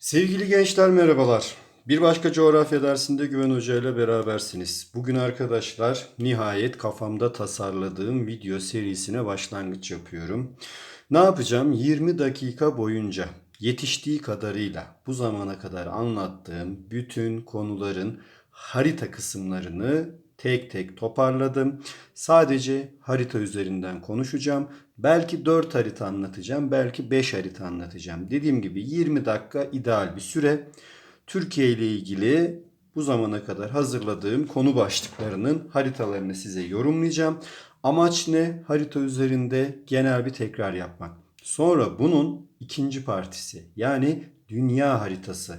Sevgili gençler merhabalar. Bir başka coğrafya dersinde Güven Hoca ile berabersiniz. Bugün arkadaşlar nihayet kafamda tasarladığım video serisine başlangıç yapıyorum. Ne yapacağım? 20 dakika boyunca yetiştiği kadarıyla bu zamana kadar anlattığım bütün konuların harita kısımlarını tek tek toparladım. Sadece harita üzerinden konuşacağım. Belki 4 harita anlatacağım, belki 5 harita anlatacağım. Dediğim gibi 20 dakika ideal bir süre. Türkiye ile ilgili bu zamana kadar hazırladığım konu başlıklarının haritalarını size yorumlayacağım. Amaç ne? Harita üzerinde genel bir tekrar yapmak. Sonra bunun ikinci partisi yani dünya haritası.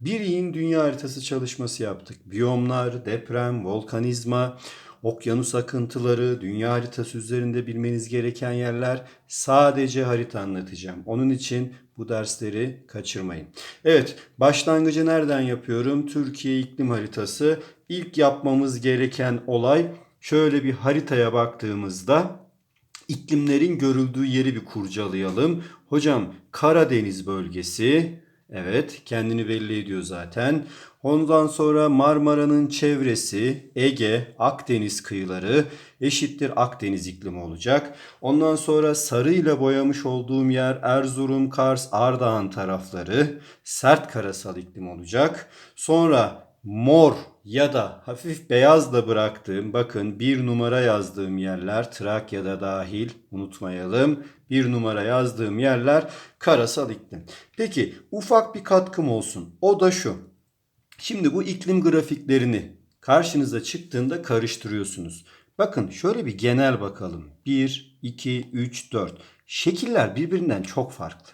Bir yığın dünya haritası çalışması yaptık. Biyomlar, deprem, volkanizma, okyanus akıntıları, dünya haritası üzerinde bilmeniz gereken yerler sadece harita anlatacağım. Onun için bu dersleri kaçırmayın. Evet, başlangıcı nereden yapıyorum? Türkiye iklim haritası. İlk yapmamız gereken olay şöyle bir haritaya baktığımızda iklimlerin görüldüğü yeri bir kurcalayalım. Hocam Karadeniz bölgesi evet kendini belli ediyor zaten. Ondan sonra Marmara'nın çevresi, Ege, Akdeniz kıyıları eşittir Akdeniz iklimi olacak. Ondan sonra sarıyla boyamış olduğum yer Erzurum, Kars, Ardahan tarafları sert karasal iklim olacak. Sonra mor ya da hafif beyazla bıraktığım bakın bir numara yazdığım yerler Trakya'da dahil unutmayalım. Bir numara yazdığım yerler karasal iklim. Peki ufak bir katkım olsun. O da şu. Şimdi bu iklim grafiklerini karşınıza çıktığında karıştırıyorsunuz. Bakın şöyle bir genel bakalım. 1, 2, 3, 4. Şekiller birbirinden çok farklı.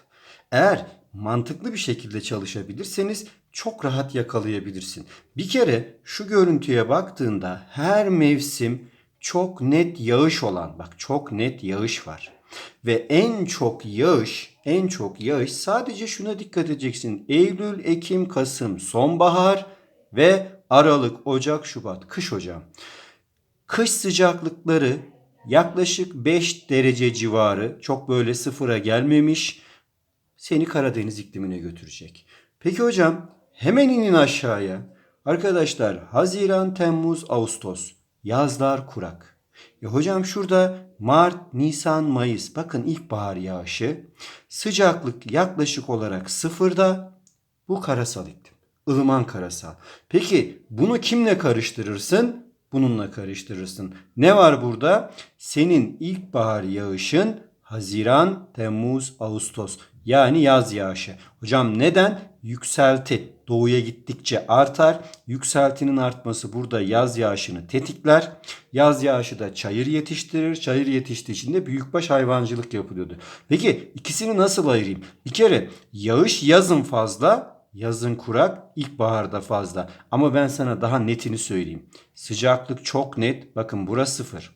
Eğer mantıklı bir şekilde çalışabilirseniz çok rahat yakalayabilirsin. Bir kere şu görüntüye baktığında her mevsim çok net yağış olan bak çok net yağış var. Ve en çok yağış, en çok yağış sadece şuna dikkat edeceksin. Eylül, Ekim, Kasım sonbahar ve Aralık, Ocak, Şubat kış hocam. Kış sıcaklıkları yaklaşık 5 derece civarı çok böyle sıfıra gelmemiş seni Karadeniz iklimine götürecek. Peki hocam hemen inin aşağıya. Arkadaşlar Haziran, Temmuz, Ağustos yazlar kurak. E hocam şurada Mart, Nisan, Mayıs bakın ilkbahar yağışı. Sıcaklık yaklaşık olarak sıfırda bu karasal iklim. ılıman karasal. Peki bunu kimle karıştırırsın? Bununla karıştırırsın. Ne var burada? Senin ilkbahar yağışın Haziran, Temmuz, Ağustos. Yani yaz yağışı. Hocam neden? Yükselti doğuya gittikçe artar. Yükseltinin artması burada yaz yağışını tetikler. Yaz yağışı da çayır yetiştirir. Çayır yetiştiği için de büyükbaş hayvancılık yapılıyordu. Peki ikisini nasıl ayırayım? Bir kere yağış yazın fazla, yazın kurak, ilkbaharda fazla. Ama ben sana daha netini söyleyeyim. Sıcaklık çok net. Bakın burası sıfır.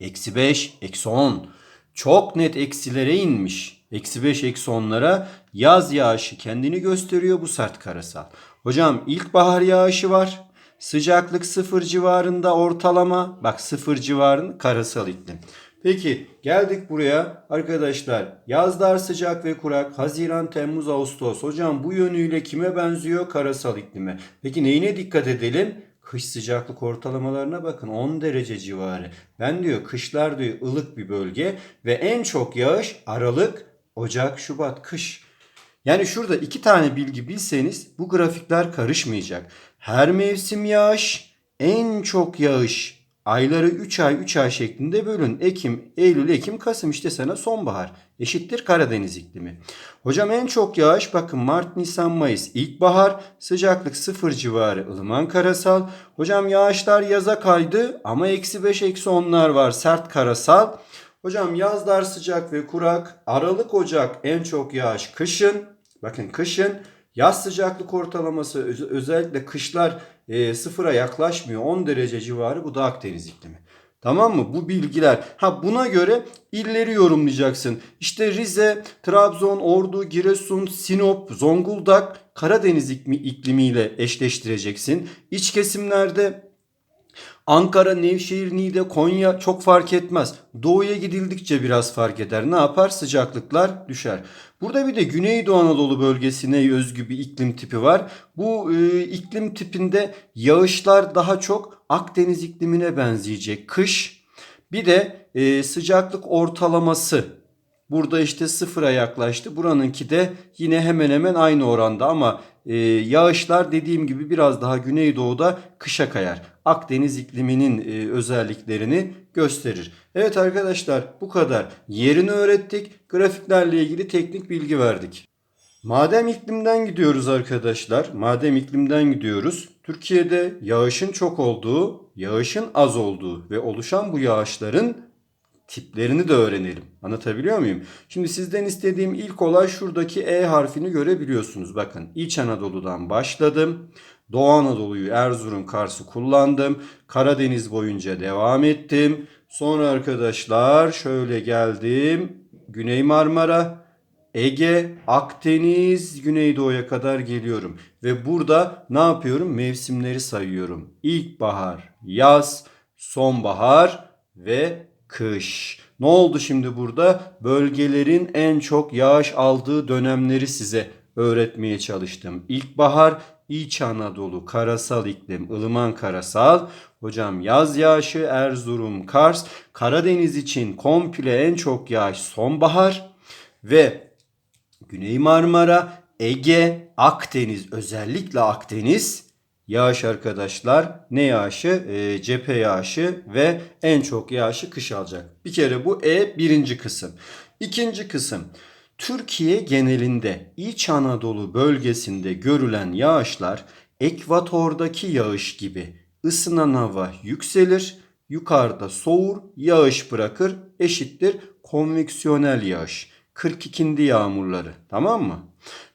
Eksi 5, eksi 10. Çok net eksilere inmiş. Eksi 5, eksi 10'lara yaz yağışı kendini gösteriyor bu sert karasal. Hocam ilkbahar yağışı var. Sıcaklık sıfır civarında ortalama. Bak sıfır civarında karasal iklim. Peki geldik buraya arkadaşlar. Yazlar sıcak ve kurak. Haziran, Temmuz, Ağustos. Hocam bu yönüyle kime benziyor? Karasal iklime. Peki neyine dikkat edelim? Kış sıcaklık ortalamalarına bakın 10 derece civarı. Ben diyor kışlar diyor ılık bir bölge ve en çok yağış Aralık, Ocak, Şubat, kış. Yani şurada iki tane bilgi bilseniz bu grafikler karışmayacak. Her mevsim yağış, en çok yağış. Ayları 3 ay 3 ay şeklinde bölün. Ekim, Eylül, Ekim, Kasım işte sana sonbahar. Eşittir Karadeniz iklimi. Hocam en çok yağış bakın Mart, Nisan, Mayıs ilkbahar. Sıcaklık 0 civarı ılıman karasal. Hocam yağışlar yaza kaydı ama eksi 5 eksi 10'lar var sert karasal. Hocam yazlar sıcak ve kurak. Aralık, Ocak en çok yağış kışın. Bakın kışın yaz sıcaklık ortalaması öz- özellikle kışlar e, sıfıra yaklaşmıyor. 10 derece civarı bu da Akdeniz iklimi. Tamam mı? Bu bilgiler. Ha buna göre illeri yorumlayacaksın. İşte Rize, Trabzon, Ordu, Giresun, Sinop, Zonguldak Karadeniz ikmi- iklimiyle eşleştireceksin. İç kesimlerde Ankara, Nevşehir, Niğde, Konya çok fark etmez. Doğuya gidildikçe biraz fark eder. Ne yapar? Sıcaklıklar düşer. Burada bir de Güneydoğu Anadolu bölgesine özgü bir iklim tipi var. Bu e, iklim tipinde yağışlar daha çok Akdeniz iklimine benzeyecek. Kış bir de e, sıcaklık ortalaması Burada işte sıfıra yaklaştı. Buranınki de yine hemen hemen aynı oranda ama e, yağışlar dediğim gibi biraz daha güneydoğuda kışa kayar. Akdeniz ikliminin e, özelliklerini gösterir. Evet arkadaşlar bu kadar. Yerini öğrettik. Grafiklerle ilgili teknik bilgi verdik. Madem iklimden gidiyoruz arkadaşlar, madem iklimden gidiyoruz, Türkiye'de yağışın çok olduğu, yağışın az olduğu ve oluşan bu yağışların tiplerini de öğrenelim. Anlatabiliyor muyum? Şimdi sizden istediğim ilk olay şuradaki E harfini görebiliyorsunuz. Bakın İç Anadolu'dan başladım. Doğu Anadolu'yu Erzurum, Kars'ı kullandım. Karadeniz boyunca devam ettim. Sonra arkadaşlar şöyle geldim. Güney Marmara, Ege, Akdeniz, Güneydoğu'ya kadar geliyorum. Ve burada ne yapıyorum? Mevsimleri sayıyorum. İlkbahar, yaz, sonbahar ve kış. Ne oldu şimdi burada? Bölgelerin en çok yağış aldığı dönemleri size öğretmeye çalıştım. İlkbahar İç Anadolu, karasal iklim, ılıman karasal. Hocam yaz yağışı Erzurum, Kars. Karadeniz için komple en çok yağış sonbahar. Ve Güney Marmara, Ege, Akdeniz özellikle Akdeniz Yağış arkadaşlar ne yağışı? E, cephe yağışı ve en çok yağışı kış alacak. Bir kere bu E birinci kısım. İkinci kısım Türkiye genelinde İç Anadolu bölgesinde görülen yağışlar ekvatordaki yağış gibi ısınan hava yükselir, yukarıda soğur, yağış bırakır eşittir konveksiyonel yağış. 42'ndi yağmurları tamam mı?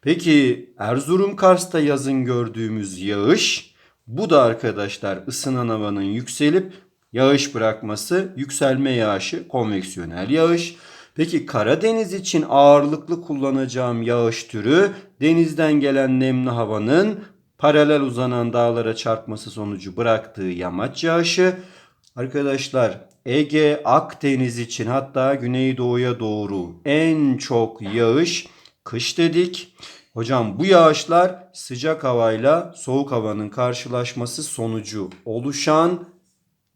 Peki Erzurum Kars'ta yazın gördüğümüz yağış bu da arkadaşlar ısınan havanın yükselip yağış bırakması yükselme yağışı konveksiyonel yağış. Peki Karadeniz için ağırlıklı kullanacağım yağış türü denizden gelen nemli havanın paralel uzanan dağlara çarpması sonucu bıraktığı yamaç yağışı. Arkadaşlar Ege, Akdeniz için hatta Güneydoğu'ya doğru en çok yağış kış dedik. Hocam bu yağışlar sıcak havayla soğuk havanın karşılaşması sonucu oluşan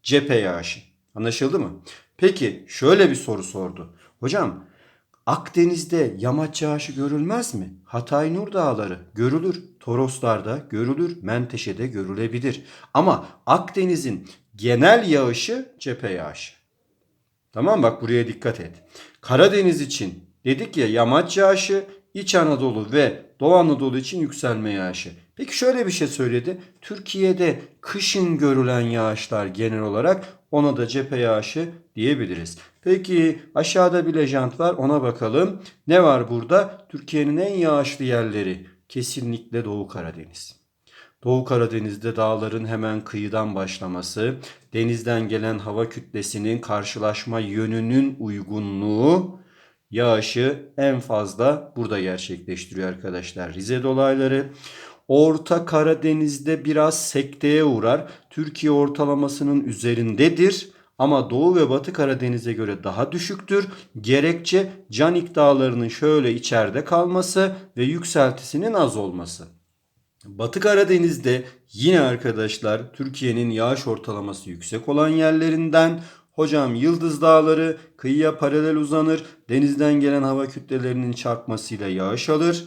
cephe yağışı. Anlaşıldı mı? Peki şöyle bir soru sordu. Hocam Akdeniz'de yamaç yağışı görülmez mi? Hatay Nur Dağları görülür. Toroslar'da görülür. Menteşe'de görülebilir. Ama Akdeniz'in genel yağışı cephe yağışı. Tamam bak buraya dikkat et. Karadeniz için dedik ya yamaç yağışı İç Anadolu ve Doğu Anadolu için yükselme yağışı. Peki şöyle bir şey söyledi. Türkiye'de kışın görülen yağışlar genel olarak ona da cephe yağışı diyebiliriz. Peki aşağıda bir lejant var ona bakalım. Ne var burada? Türkiye'nin en yağışlı yerleri kesinlikle Doğu Karadeniz. Doğu Karadeniz'de dağların hemen kıyıdan başlaması, denizden gelen hava kütlesinin karşılaşma yönünün uygunluğu yağışı en fazla burada gerçekleştiriyor arkadaşlar. Rize dolayları Orta Karadeniz'de biraz sekteye uğrar. Türkiye ortalamasının üzerindedir ama Doğu ve Batı Karadeniz'e göre daha düşüktür. Gerekçe Canik Dağları'nın şöyle içeride kalması ve yükseltisinin az olması. Batı Karadeniz'de yine arkadaşlar Türkiye'nin yağış ortalaması yüksek olan yerlerinden Hocam Yıldız Dağları kıyıya paralel uzanır. Denizden gelen hava kütlelerinin çarpmasıyla yağış alır.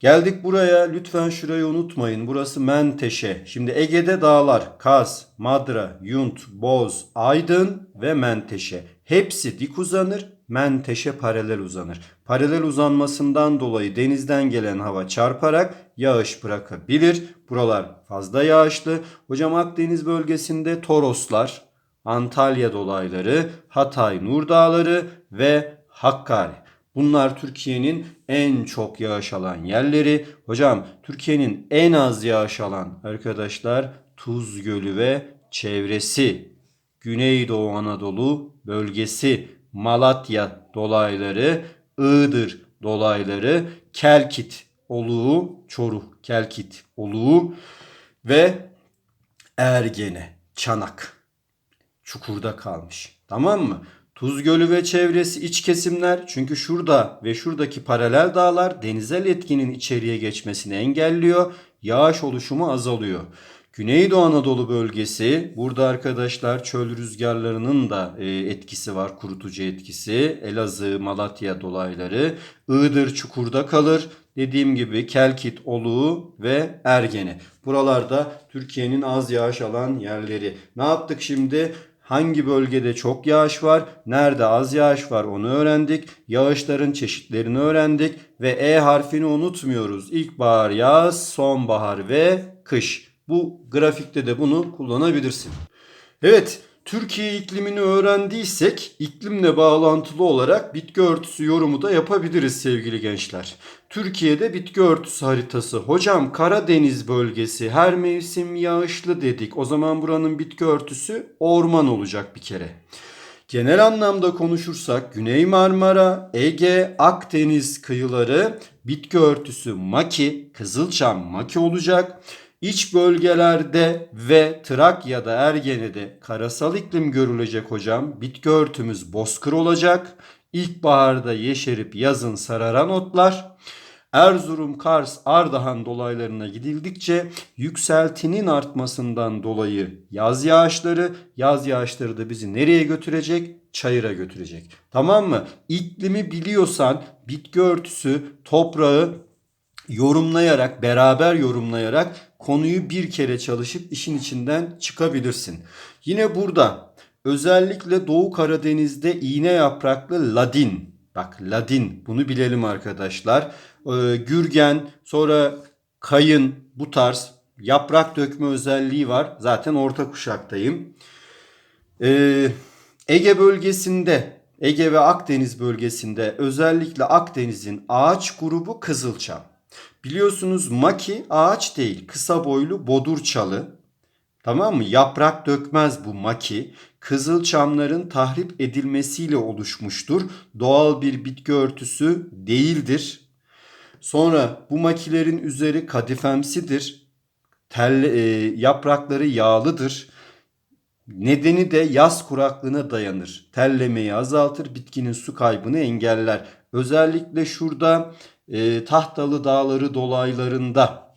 Geldik buraya lütfen şurayı unutmayın. Burası Menteşe. Şimdi Ege'de dağlar Kaz, Madra, Yunt, Boz, Aydın ve Menteşe. Hepsi dik uzanır. Menteşe paralel uzanır. Paralel uzanmasından dolayı denizden gelen hava çarparak yağış bırakabilir. Buralar fazla yağışlı. Hocam Akdeniz bölgesinde Toroslar, Antalya dolayları, Hatay Nur Dağları ve Hakkari. Bunlar Türkiye'nin en çok yağış alan yerleri. Hocam Türkiye'nin en az yağış alan arkadaşlar Tuz Gölü ve çevresi. Güneydoğu Anadolu bölgesi, Malatya dolayları, Iğdır dolayları, Kelkit Oluğu, Çoruh Kelkit Oluğu ve Ergene, Çanak çukurda kalmış. Tamam mı? Tuz Gölü ve çevresi iç kesimler çünkü şurada ve şuradaki paralel dağlar denizel etkinin içeriye geçmesini engelliyor. Yağış oluşumu azalıyor. Güneydoğu Anadolu bölgesi burada arkadaşlar çöl rüzgarlarının da e, etkisi var kurutucu etkisi. Elazığ, Malatya dolayları. Iğdır çukurda kalır. Dediğim gibi Kelkit, Oluğu ve Ergene. Buralarda Türkiye'nin az yağış alan yerleri. Ne yaptık şimdi? Hangi bölgede çok yağış var, nerede az yağış var onu öğrendik. Yağışların çeşitlerini öğrendik ve E harfini unutmuyoruz. İlkbahar, yaz, sonbahar ve kış. Bu grafikte de bunu kullanabilirsin. Evet, Türkiye iklimini öğrendiysek iklimle bağlantılı olarak bitki örtüsü yorumu da yapabiliriz sevgili gençler. Türkiye'de bitki örtüsü haritası. Hocam Karadeniz bölgesi her mevsim yağışlı dedik. O zaman buranın bitki örtüsü orman olacak bir kere. Genel anlamda konuşursak Güney Marmara, Ege, Akdeniz kıyıları bitki örtüsü maki, kızılçam maki olacak. İç bölgelerde ve Trakya'da, Ergene'de karasal iklim görülecek hocam. Bitki örtümüz bozkır olacak. İlkbaharda yeşerip yazın sararan otlar. Erzurum, Kars, Ardahan dolaylarına gidildikçe yükseltinin artmasından dolayı yaz yağışları, yaz yağışları da bizi nereye götürecek? Çayıra götürecek. Tamam mı? İklimi biliyorsan bitki örtüsü, toprağı yorumlayarak, beraber yorumlayarak konuyu bir kere çalışıp işin içinden çıkabilirsin. Yine burada özellikle Doğu Karadeniz'de iğne yapraklı ladin. Bak ladin bunu bilelim arkadaşlar. Ee, gürgen sonra kayın bu tarz yaprak dökme özelliği var. Zaten orta kuşaktayım. Ee, Ege bölgesinde Ege ve Akdeniz bölgesinde özellikle Akdeniz'in ağaç grubu kızılçam. Biliyorsunuz maki ağaç değil kısa boylu bodur çalı. Tamam mı? Yaprak dökmez bu maki. Kızılçamların tahrip edilmesiyle oluşmuştur. Doğal bir bitki örtüsü değildir. Sonra bu makilerin üzeri kadifemsidir. Tel, e, yaprakları yağlıdır. Nedeni de yaz kuraklığına dayanır. Tellemeyi azaltır, bitkinin su kaybını engeller. Özellikle şurada e, Tahtalı Dağları dolaylarında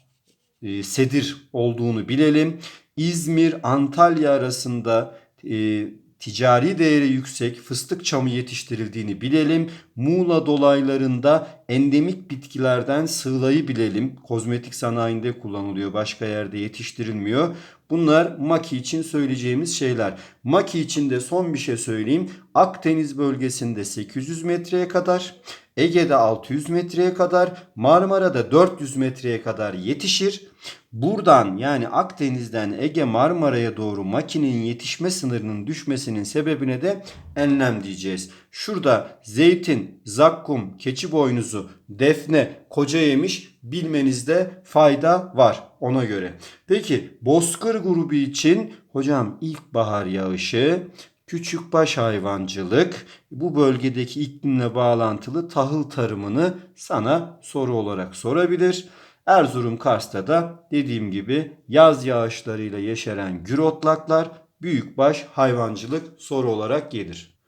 e, sedir olduğunu bilelim. İzmir, Antalya arasında e, ticari değeri yüksek fıstık çamı yetiştirildiğini bilelim. Muğla dolaylarında endemik bitkilerden sığlayı bilelim. Kozmetik sanayinde kullanılıyor, başka yerde yetiştirilmiyor. Bunlar maki için söyleyeceğimiz şeyler. Maki için de son bir şey söyleyeyim. Akdeniz bölgesinde 800 metreye kadar, Ege'de 600 metreye kadar, Marmara'da 400 metreye kadar yetişir. Buradan yani Akdeniz'den Ege Marmara'ya doğru makinin yetişme sınırının düşmesinin sebebine de enlem diyeceğiz. Şurada zeytin, zakkum, keçi boynuzu, defne, koca yemiş bilmenizde fayda var ona göre. Peki bozkır grubu için hocam ilkbahar yağışı, küçükbaş hayvancılık, bu bölgedeki iklimle bağlantılı tahıl tarımını sana soru olarak sorabilir. Erzurum Kars'ta da dediğim gibi yaz yağışlarıyla yeşeren gür otlaklar büyükbaş hayvancılık soru olarak gelir.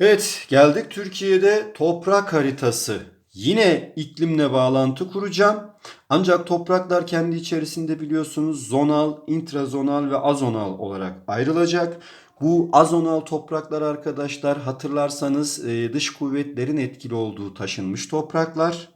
Evet geldik Türkiye'de toprak haritası. Yine iklimle bağlantı kuracağım. Ancak topraklar kendi içerisinde biliyorsunuz zonal, intrazonal ve azonal olarak ayrılacak. Bu azonal topraklar arkadaşlar hatırlarsanız e, dış kuvvetlerin etkili olduğu taşınmış topraklar.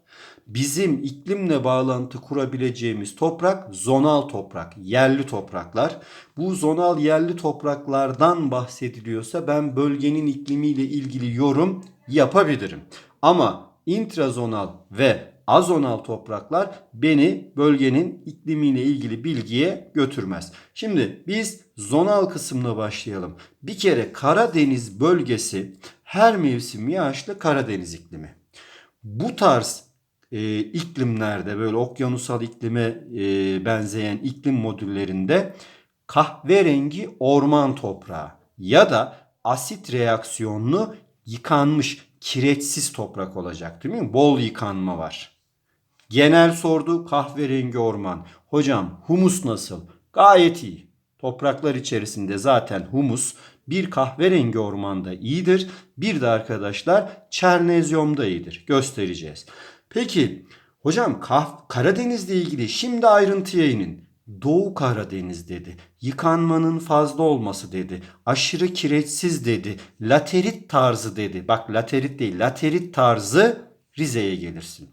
Bizim iklimle bağlantı kurabileceğimiz toprak zonal toprak, yerli topraklar. Bu zonal yerli topraklardan bahsediliyorsa ben bölgenin iklimiyle ilgili yorum yapabilirim. Ama intrazonal ve azonal topraklar beni bölgenin iklimiyle ilgili bilgiye götürmez. Şimdi biz zonal kısımla başlayalım. Bir kere Karadeniz bölgesi her mevsim yağışlı Karadeniz iklimi. Bu tarz e, iklimlerde böyle okyanusal iklime e, benzeyen iklim modüllerinde kahverengi orman toprağı ya da asit reaksiyonlu yıkanmış kireçsiz toprak olacak değil mi? Bol yıkanma var. Genel sordu kahverengi orman. Hocam humus nasıl? Gayet iyi. Topraklar içerisinde zaten humus Bir kahverengi ormanda iyidir. Bir de arkadaşlar çernezyumda iyidir. Göstereceğiz. Peki hocam Kah- Karadeniz'le ilgili şimdi ayrıntıya inin. Doğu Karadeniz dedi. Yıkanmanın fazla olması dedi. Aşırı kireçsiz dedi. Laterit tarzı dedi. Bak laterit değil laterit tarzı Rize'ye gelirsin.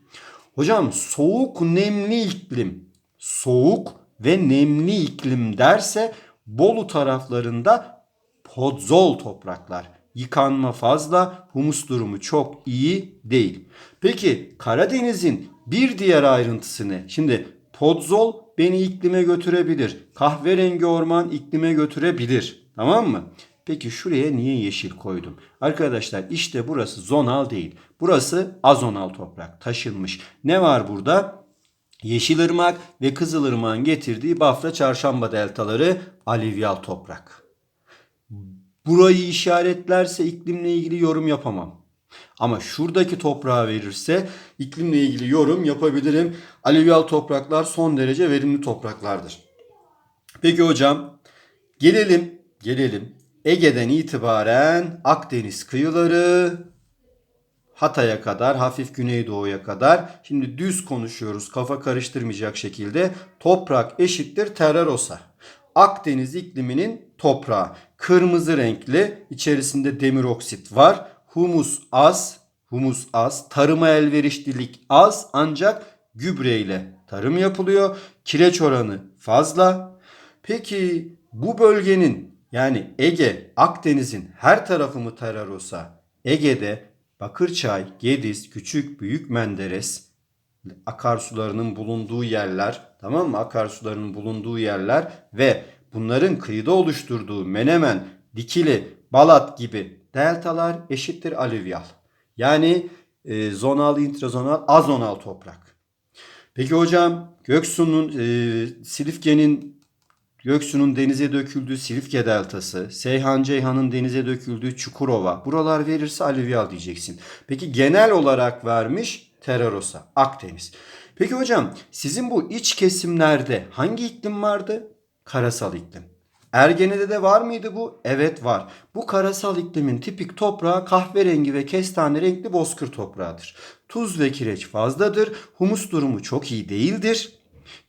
Hocam soğuk nemli iklim. Soğuk ve nemli iklim derse Bolu taraflarında podzol topraklar. Yıkanma fazla, humus durumu çok iyi değil. Peki Karadeniz'in bir diğer ayrıntısı ne? Şimdi podzol beni iklime götürebilir. Kahverengi orman iklime götürebilir. Tamam mı? Peki şuraya niye yeşil koydum? Arkadaşlar işte burası zonal değil. Burası azonal toprak. Taşınmış. Ne var burada? Yeşilırmak ve Kızılırmak'ın getirdiği Bafra Çarşamba deltaları alüvyal toprak. Burayı işaretlerse iklimle ilgili yorum yapamam. Ama şuradaki toprağı verirse iklimle ilgili yorum yapabilirim. Alüvyal topraklar son derece verimli topraklardır. Peki hocam gelelim gelelim Ege'den itibaren Akdeniz kıyıları Hatay'a kadar, hafif güneydoğuya kadar. Şimdi düz konuşuyoruz kafa karıştırmayacak şekilde. Toprak eşittir terrarosa. Akdeniz ikliminin toprağı. Kırmızı renkli, içerisinde demir oksit var. Humus az, humus az. Tarıma elverişlilik az ancak gübreyle tarım yapılıyor. Kireç oranı fazla. Peki bu bölgenin yani Ege, Akdeniz'in her tarafı mı terrarosa? Ege'de Bakırçay, Gediz, Küçük, Büyük Menderes akarsularının bulunduğu yerler, tamam mı? Akarsularının bulunduğu yerler ve bunların kıyıda oluşturduğu Menemen, Dikili, Balat gibi deltalar eşittir alüvyal. Yani e, zonal, intrazonal, azonal toprak. Peki hocam Göksu'nun, e, Silifke'nin Göksu'nun denize döküldüğü Silifke Deltası, Seyhan Ceyhan'ın denize döküldüğü Çukurova. Buralar verirse alüvyal diyeceksin. Peki genel olarak vermiş Terrarosa, Akdeniz. Peki hocam sizin bu iç kesimlerde hangi iklim vardı? Karasal iklim. Ergene'de de var mıydı bu? Evet var. Bu karasal iklimin tipik toprağı kahverengi ve kestane renkli bozkır toprağıdır. Tuz ve kireç fazladır. Humus durumu çok iyi değildir.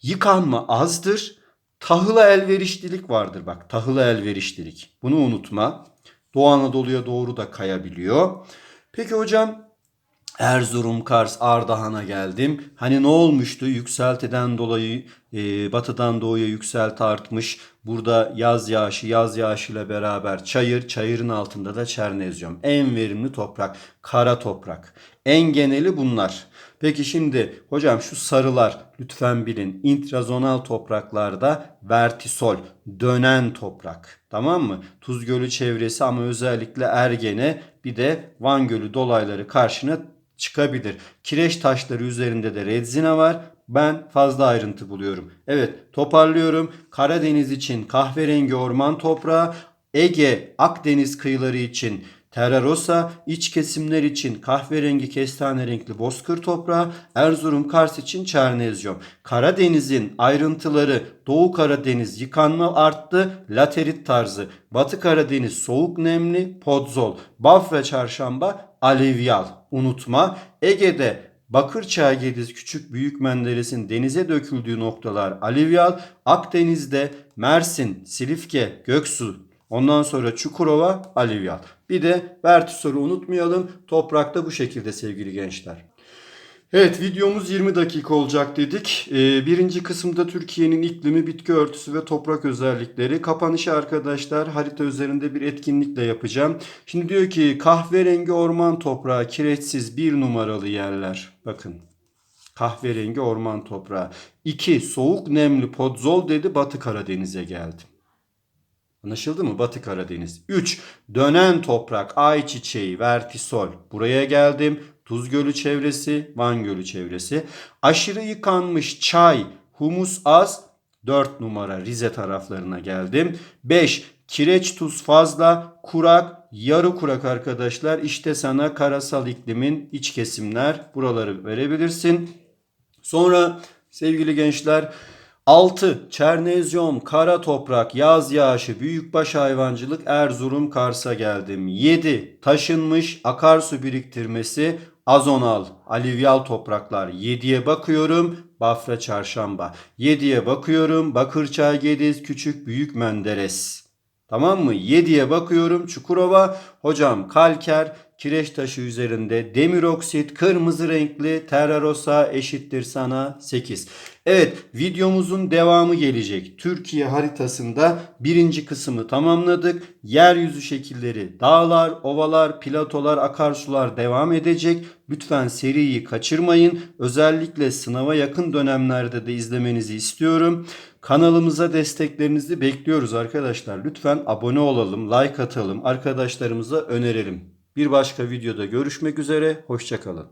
Yıkanma azdır. Tahıla elverişlilik vardır bak. Tahıla elverişlilik. Bunu unutma. Doğu Anadolu'ya doğru da kayabiliyor. Peki hocam Erzurum, Kars, Ardahan'a geldim. Hani ne olmuştu? Yükseltiden dolayı e, batıdan doğuya yükselti artmış. Burada yaz yağışı, yaz yağışıyla beraber çayır, çayırın altında da çernezyum. En verimli toprak, kara toprak. En geneli bunlar. Peki şimdi hocam şu sarılar lütfen bilin. Intrazonal topraklarda vertisol, dönen toprak. Tamam mı? Tuz Gölü çevresi ama özellikle Ergene bir de Van Gölü dolayları karşına çıkabilir. Kireç taşları üzerinde de redzine var. Ben fazla ayrıntı buluyorum. Evet toparlıyorum. Karadeniz için kahverengi orman toprağı, Ege, Akdeniz kıyıları için Terrarosa, iç kesimler için kahverengi kestane renkli bozkır toprağı, Erzurum Kars için çernezyum. Karadeniz'in ayrıntıları Doğu Karadeniz yıkanma arttı, laterit tarzı. Batı Karadeniz soğuk nemli, podzol. Bafra çarşamba, alüvyal. Unutma. Ege'de Bakırçay Gediz Küçük Büyük Menderes'in denize döküldüğü noktalar alüvyal. Akdeniz'de Mersin, Silifke, Göksu, Ondan sonra Çukurova, alüvyal. Bir de vertisolü unutmayalım. Toprakta bu şekilde sevgili gençler. Evet videomuz 20 dakika olacak dedik. Ee, birinci kısımda Türkiye'nin iklimi, bitki örtüsü ve toprak özellikleri. Kapanışı arkadaşlar harita üzerinde bir etkinlikle yapacağım. Şimdi diyor ki kahverengi orman toprağı kireçsiz bir numaralı yerler. Bakın kahverengi orman toprağı. 2 soğuk nemli podzol dedi Batı Karadeniz'e geldim. Anlaşıldı mı? Batı Karadeniz. 3. Dönen toprak, ayçiçeği, vertisol. Buraya geldim. Tuz Gölü çevresi, Van Gölü çevresi. Aşırı yıkanmış çay, humus az. 4 numara Rize taraflarına geldim. 5. Kireç tuz fazla, kurak, yarı kurak arkadaşlar. İşte sana karasal iklimin iç kesimler. Buraları verebilirsin. Sonra sevgili gençler 6. Çernezyum, kara toprak, yaz yağışı, büyükbaş hayvancılık, Erzurum, Kars'a geldim. 7. Taşınmış akarsu biriktirmesi, azonal, alüvyal topraklar. 7'ye bakıyorum, Bafra Çarşamba. 7'ye bakıyorum, Bakırçay, Gediz, Küçük, Büyük Menderes. Tamam mı? 7'ye bakıyorum Çukurova. Hocam kalker, kireç taşı üzerinde demir oksit, kırmızı renkli terrarosa eşittir sana 8. Evet videomuzun devamı gelecek. Türkiye haritasında birinci kısmı tamamladık. Yeryüzü şekilleri, dağlar, ovalar, platolar, akarsular devam edecek. Lütfen seriyi kaçırmayın. Özellikle sınava yakın dönemlerde de izlemenizi istiyorum. Kanalımıza desteklerinizi bekliyoruz arkadaşlar. Lütfen abone olalım, like atalım, arkadaşlarımıza önerelim. Bir başka videoda görüşmek üzere, hoşçakalın.